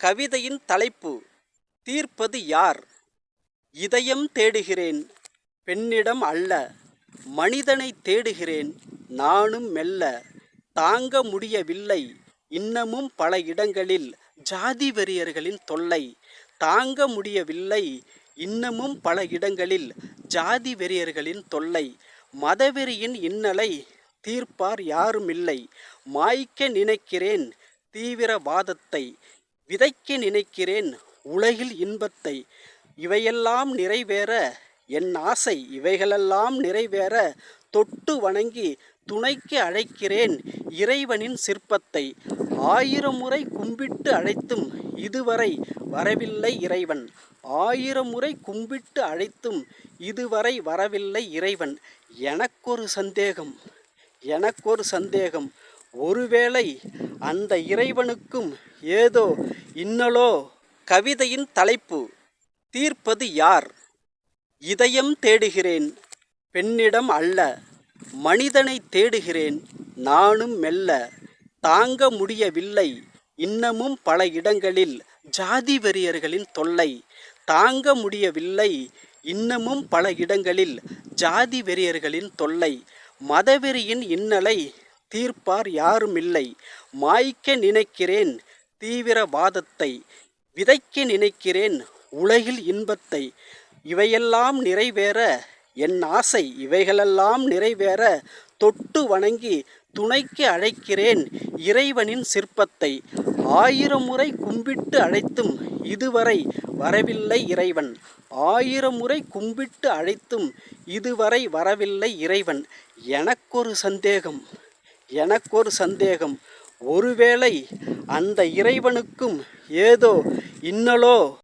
கவிதையின் தலைப்பு தீர்ப்பது யார்? இதயம் தேடுகிறேன் பெண்ணிடம் அல்ல மனிதனை தேடுகிறேன் நானும் மெல்ல தாங்க முடியவில்லை இன்னமும் பல இடங்களில் ஜாதி வெறியர்களின் தொல்லை தாங்க முடியவில்லை இன்னமும் பல இடங்களில் ஜாதி வெறியர்களின் தொல்லை மதவெறியின் இன்னலை தீர்ப்பார் யாருமில்லை மாய்க்க நினைக்கிறேன் தீவிரவாதத்தை விதைக்க நினைக்கிறேன் உலகில் இன்பத்தை. இவையெல்லாம் நிறைவேற என் ஆசை. இவைகளெல்லாம் நிறைவேற தொட்டு வணங்கி துணைக்கு அழைக்கிறேன் இறைவனின் சிற்பத்தை. ஆயிரம் முறை கும்பிட்டு அழைத்தும் இதுவரை வரவில்லை இறைவன். ஆயிரம் முறை கும்பிட்டு அழைத்தும் இதுவரை வரவில்லை இறைவன். எனக்கொரு சந்தேகம் எனக்கொரு சந்தேகம். ஒருவேளை அந்த இறைவனுக்கும் ஏதோ இன்னலோ கவிதையின் தலைப்பு தீர்ப்பது யார்? இதயம் தேடுகிறேன் பெண்ணிடம் அல்ல மனிதனை தேடுகிறேன் நானும் மெல்ல தாங்க முடியவில்லை இன்னமும் பல இடங்களில் ஜாதி வெறியர்களின் தொல்லை தாங்க முடியவில்லை இன்னமும் பல இடங்களில் ஜாதி வெறியர்களின் தொல்லை மதவெறியின் இன்னலை தீர்ப்பார் யாருமில்லை மாய்க்க நினைக்கிறேன் தீவிரவாதத்தை விதைக்க நினைக்கிறேன் உலகில் இன்பத்தை. இவையெல்லாம் நிறைவேற என் ஆசை. இவைகளெல்லாம் நிறைவேற தொட்டு வணங்கி துணைக்கு அழைக்கிறேன் இறைவனின் சிற்பத்தை. ஆயிரம் முறை கும்பிட்டு அழைத்தும் இதுவரை வரவில்லை இறைவன். ஆயிரம் முறை கும்பிட்டு அழைத்தும் இதுவரை வரவில்லை இறைவன். எனக்கொரு சந்தேகம் எனக்கொரு சந்தேகம். ஒருவேளை அந்த இறைவனுக்கும் ஏதோ இன்னலோ